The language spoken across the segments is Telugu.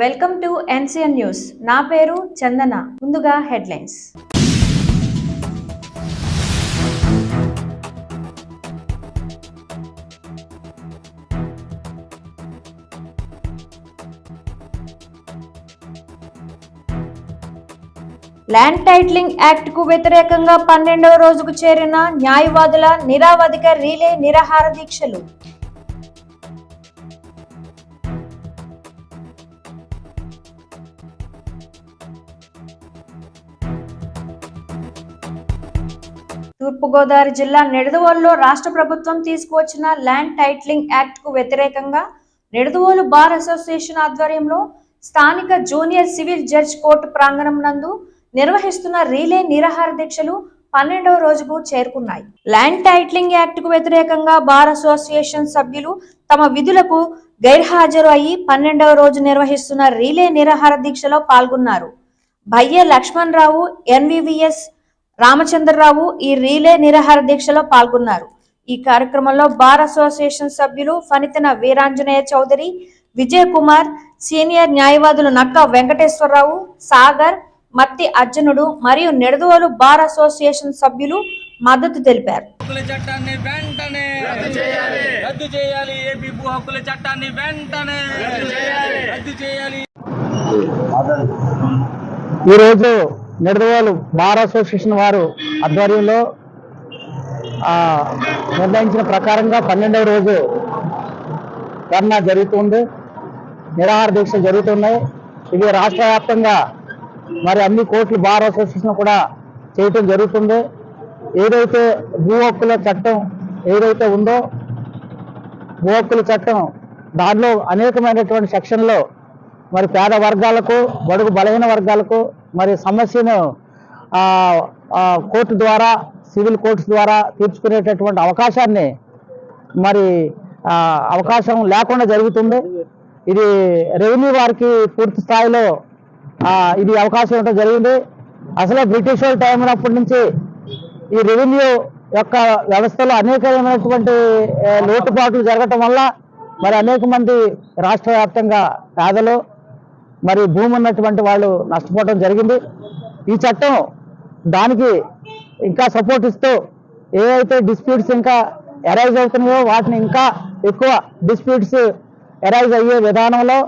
Welcome to NCN news. నా పేరు చందన. ముందుగా హెడ్లైన్స్. ల్యాండ్ టైటిలింగ్ యాక్ట్కు వ్యతిరేకంగా పన్నెండవ రోజుకు చేరిన న్యాయవాదుల నిరావధిక రీలే నిరాహార దీక్షలు. తూర్పుగోదావరి జిల్లా నిడదవోలులో రాష్ట్ర ప్రభుత్వం తీసుకువచ్చిన ల్యాండ్ టైటిలింగ్ యాక్ట్కు వ్యతిరేకంగా నిడదవోలు బార్ అసోసియేషన్ ఆధ్వర్యంలో స్థానిక జూనియర్ సివిల్ జడ్జ్ కోర్టు ప్రాంగణం నందు నిర్వహిస్తున్న రీలే నిరాహార దీక్షలు పన్నెండవ రోజుకు చేరుకున్నాయి. ల్యాండ్ టైటిలింగ్ యాక్ట్కు వ్యతిరేకంగా బార్ అసోసియేషన్ సభ్యులు తమ విధులకు గైర్హాజరు అయి పన్నెండవ రోజు నిర్వహిస్తున్న రీలే నిరాహార దీక్షలో పాల్గొన్నారు. భయ్య లక్ష్మణ్ రావు ఎన్వివిఎస్ రామచంద్రరావు ఈ రీలే నిరాహార దీక్షలో పాల్గొన్నారు. ఈ కార్యక్రమంలో బార్ అసోసియేషన్ సభ్యులు ఫణితన వీరాంజనేయ చౌదరి విజయ్ కుమార్ సీనియర్ న్యాయవాదులు నక్క వెంకటేశ్వరరావు సాగర్ మత్తి అర్జునుడు మరియు నిడదవోలు బార్ అసోసియేషన్ సభ్యులు మద్దతు తెలిపారు. హక్కుల చట్టాన్ని వెంటనే రద్దు చేయాలి. రద్దు చేయాలి. ఏపీ భూ హక్కుల చట్టాన్ని వెంటనే రద్దు చేయాలి. రద్దు చేయాలి. ఈరోజు నిడదవోలు బార్ అసోసియేషన్ వారు ఆధ్వర్యంలో నిర్ణయించిన ప్రకారంగా పన్నెండవ రోజు ధర్నా జరుగుతుంది. నిరాహార దీక్ష జరుగుతున్నాయి. ఇది రాష్ట్ర వ్యాప్తంగా మరి అన్ని కోర్టులు బార్ అసోసియేషన్ కూడా చేయటం జరుగుతుంది. ఏదైతే భూ హక్కుల చట్టం ఏదైతే ఉందో భూ హక్కుల చట్టం దానిలో అనేకమైనటువంటి సెక్షన్లో మరి పేద వర్గాలకు బడుగు బలహీన వర్గాలకు మరి సమస్యను కోర్టు ద్వారా సివిల్ కోర్ట్స్ ద్వారా తీర్చుకునేటటువంటి అవకాశాన్ని మరి అవకాశం లేకుండా జరుగుతుంది. ఇది రెవెన్యూ వారికి పూర్తి స్థాయిలో ఇది అవకాశం ఇవ్వడం జరిగింది. అసలే బ్రిటిష్ వాళ్ళ టైం ఉన్నప్పటి నుంచి ఈ రెవెన్యూ యొక్క వ్యవస్థలో అనేకమైనటువంటి లోటుపాట్లు జరగటం వల్ల మరి అనేక మంది రాష్ట్ర వ్యాప్తంగా పేదలు మరి భూమి ఉన్నటువంటి వాళ్ళు నష్టపోవడం జరిగింది. ఈ చట్టం దానికి ఇంకా సపోర్ట్ ఇస్తూ ఏవైతే డిస్ప్యూట్స్ ఇంకా ఎరైజ్ అవుతున్నాయో వాటిని ఇంకా ఎక్కువ డిస్ప్యూట్స్ ఎరైజ్ అయ్యే విధానంలో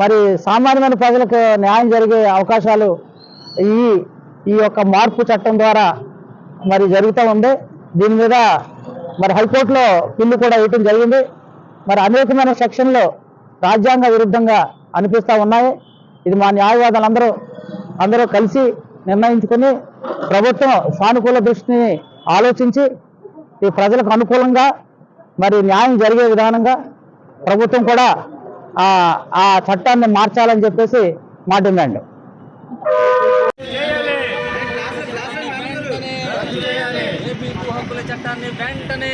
మరి సామాన్యమైన ప్రజలకు న్యాయం జరిగే అవకాశాలు ఈ ఈ యొక్క మార్పు చట్టం ద్వారా మరి జరుగుతూ ఉంది. దీని మీద మరి హైకోర్టులో పిల్లు కూడా వేయటం జరిగింది. మరి అనేకమైన సెక్షన్లో రాజ్యాంగ విరుద్ధంగా అనిపిస్తూ ఉన్నాయి. ఇది మా న్యాయవాదులందరూ అందరూ కలిసి నిర్ణయించుకొని ప్రభుత్వం సానుకూల దృష్టిని ఆలోచించి ఈ ప్రజలకు అనుకూలంగా మరి న్యాయం జరిగే విధానంగా ప్రభుత్వం కూడా ఆ చట్టాన్ని మార్చాలని చెప్పేసి మా డిమాండ్. చట్టాన్ని వెంటనే